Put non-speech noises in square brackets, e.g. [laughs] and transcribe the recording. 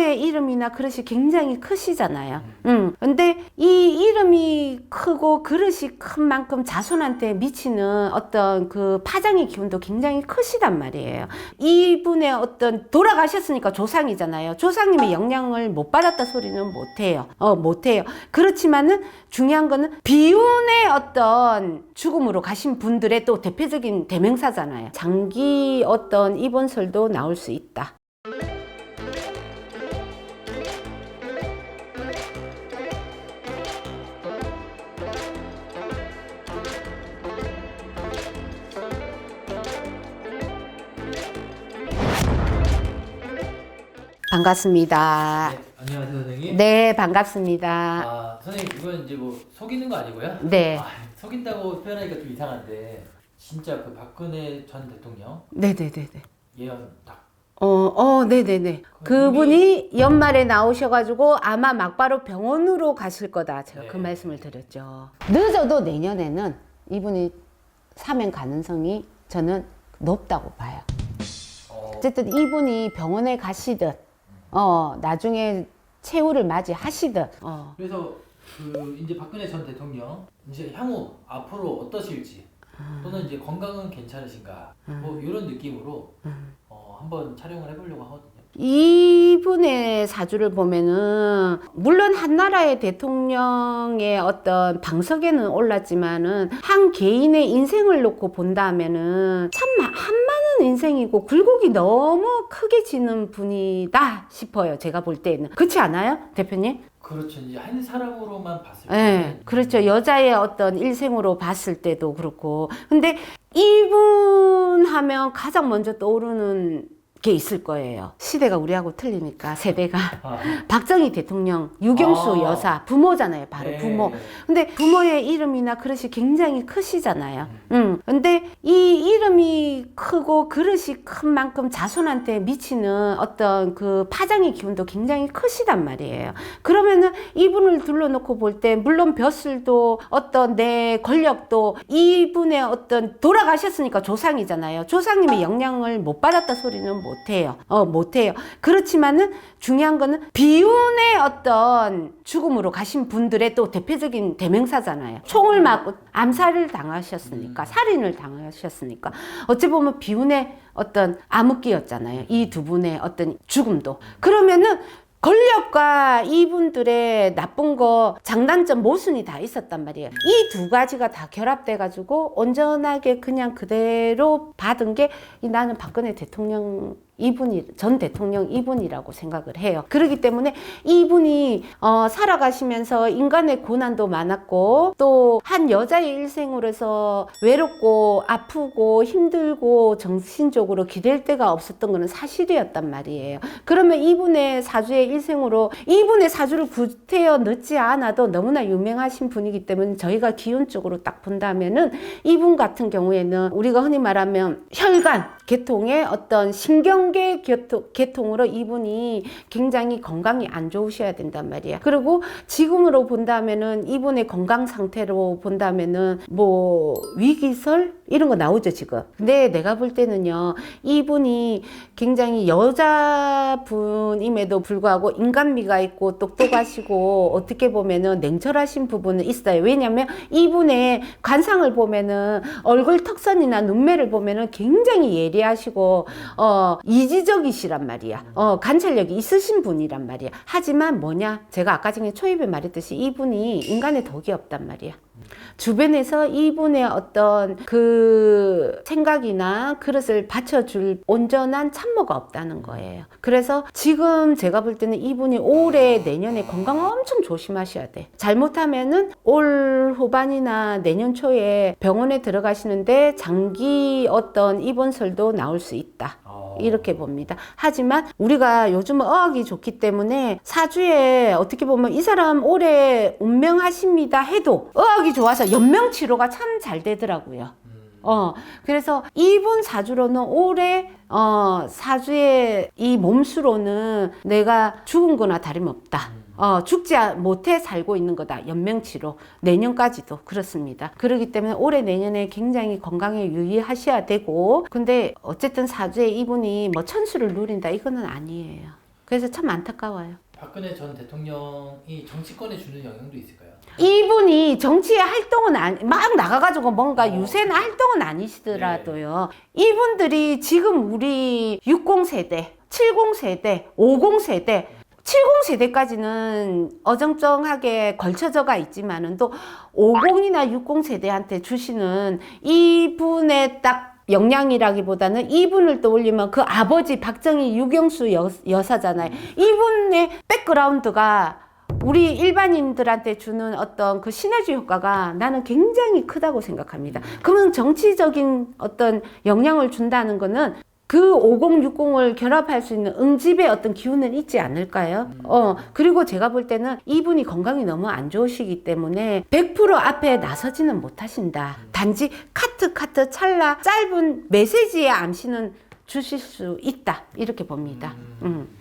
부모의 이름이나 그릇이 굉장히 크시잖아요. 음. 근데 이 이름이 크고 그릇이 큰 만큼 자손한테 미치는 어떤 그 파장의 기운도 굉장히 크시단 말이에요. 이분의 어떤 돌아가셨으니까 조상이잖아요. 조상님의 영향을 못 받았다 소리는 못 해요. 어, 못 해요. 그렇지만은 중요한 거는 비운의 어떤 죽음으로 가신 분들의 또 대표적인 대명사잖아요. 장기 어떤 입원설도 나올 수 있다. 반갑습니다. 네, 안녕하세요 선생님. 네, 반갑습니다. 아 선생님 이건 이제 뭐 속이는 거 아니고요? 네. 아, 속인다고 표현하기가 좀 이상한데 진짜 그 박근혜 전 대통령 네네네네. 예언 딱 어, 어, 네네네. 그분이 연말에 나오셔가지고 아마 막바로 병원으로 가실 거다. 제가 그 네. 말씀을 드렸죠. 늦어도 내년에는 이분이 사면 가능성이 저는 높다고 봐요. 어, 어쨌든 이분이 병원에 가시든, 어, 나중에 최후를 맞이하시든, 어, 그래서 그 이제 박근혜 전 대통령 이제 향후 앞으로 어떠실지 또는 이제 건강은 괜찮으신가 뭐 이런 느낌으로 어, 한번 촬영을 해보려고 하거든요. 이분의 사주를 보면은 물론 한 나라의 대통령의 어떤 방석에는 올랐지만은 한 개인의 인생을 놓고 본다면은 참 한많은 인생이고 굴곡이 너무 크게 지는 분이다 싶어요. 제가 볼 때는 그렇지 않아요, 대표님? 그렇죠. 이제 한 사람으로만 봤을 때. 네, 그렇죠. 여자의 어떤 일생으로 봤을 때도 그렇고. 근데 이분 하면 가장 먼저 떠오르는 게 있을 거예요. 시대가 우리하고 틀리니까 세대가. 아, [laughs] 박정희 대통령, 유경수 아. 여사, 부모잖아요. 바로 네. 부모. 근데 부모의 이름이나 그릇이 굉장히 크시잖아요. 음. 근데 이 이름이 크고 그릇이 큰 만큼 자손한테 미치는 어떤 그 파장의 기운도 굉장히 크시단 말이에요. 그러면은 이분을 둘러놓고 볼 때 물론 벼슬도 어떤 내 권력도 이분의 어떤 돌아가셨으니까 조상이잖아요. 조상님의 영향을 못 받았다 소리는 못 해요. 어, 못 해요. 그렇지만은 중요한 거는 비운의 어떤 죽음으로 가신 분들의 또 대표적인 대명사잖아요. 총을 맞고 암살을 당하셨으니까, 살인을 당하셨으니까. 어찌 보면 비운의 어떤 암흑기였잖아요. 이 두 분의 어떤 죽음도. 그러면은 권력과 이분들의 나쁜 거 장단점 모순이 다 있었단 말이에요. 이 두 가지가 다 결합돼 가지고 온전하게 그냥 그대로 받은 게이 나는 박근혜 대통령 이분이 전 대통령 이분이라고 생각을 해요. 그렇기 때문에 이분이 어, 살아가시면서 인간의 고난도 많았고 또 한 여자의 일생으로서 외롭고 아프고 힘들고 정신적으로 기댈 데가 없었던 것은 사실이었단 말이에요. 그러면 이분의 사주의 일생으로 이분의 사주를 구태여 넣지 않아도 너무나 유명하신 분이기 때문에 저희가 기운적으로 딱 본다면은 이분 같은 경우에는 우리가 흔히 말하면 혈관 계통의 어떤 신경계 계통, 계통 으로 이분이 굉장히 건강이 안 좋으셔야 된단 말이야. 그리고 지금으로 본다면은 이분의 건강 상태로 본다면은 뭐 위기설 이런 거 나오죠 지금. 근데 내가 볼 때는요 이분이 굉장히 여자분임에도 불구하고 인간미가 있고 똑똑하시고 어떻게 보면은 냉철하신 부분은 있어요. 왜냐면 이분의 관상을 보면은 얼굴 턱선이나 눈매를 보면은 굉장히 예리 하시고 어 이지적이시란 말이야. 어 관찰력이 있으신 분이란 말이야. 하지만 뭐냐? 제가 아까 전에 초입에 말했듯이 이분이 인간의 덕이 없단 말이야. 주변에서 이분의 어떤 그 생각이나 그릇을 받쳐줄 온전한 참모가 없다는 거예요. 그래서 지금 제가 볼 때는 이분이 올해 내년에 건강 엄청 조심하셔야 돼. 잘못하면은 올 후반이나 내년 초에 병원에 들어가시는데 장기 어떤 입원설도 나올 수 있다. 어, 이렇게 봅니다. 하지만 우리가 요즘은 어학이 좋기 때문에 사주에 어떻게 보면 이 사람 올해 운명하십니다 해도 어학이 좋아서 연명 치료가 참 잘 되더라고요. 음, 어, 그래서 이분 사주로는 올해, 어, 사주의 이 몸수로는 내가 죽은 거나 다름없다. 어, 죽지 못해 살고 있는 거다. 연명치로. 내년까지도 그렇습니다. 그렇기 때문에 올해 내년에 굉장히 건강에 유의하셔야 되고, 근데 어쨌든 사주에 이분이 뭐 천수를 누린다. 이거는 아니에요. 그래서 참 안타까워요. 박근혜 전 대통령이 정치권에 주는 영향도 있을까요? 이분이 정치에 활동은 아니, 막 나가가지고 뭔가 어. 유세나 활동은 아니시더라도요. 이분들이 지금 우리 60세대, 70세대, 50세대, 70세대까지는 어정쩡하게 걸쳐져가 있지만은 또 50이나 60세대한테 주시는 이분의 딱 역량이라기보다는 이분을 떠올리면 그 아버지 박정희 유경수 여, 여사잖아요. 이분의 백그라운드가 우리 일반인들한테 주는 어떤 그 시너지 효과가 나는 굉장히 크다고 생각합니다. 그러면 정치적인 어떤 영향을 준다는 거는 그 5060을 결합할 수 있는 응집의 어떤 기운은 있지 않을까요? 어, 그리고 제가 볼 때는 이분이 건강이 너무 안 좋으시기 때문에 100% 앞에 나서지는 못하신다. 단지 카트 카트 찰나 짧은 메시지의 암시는 주실 수 있다. 이렇게 봅니다. 음.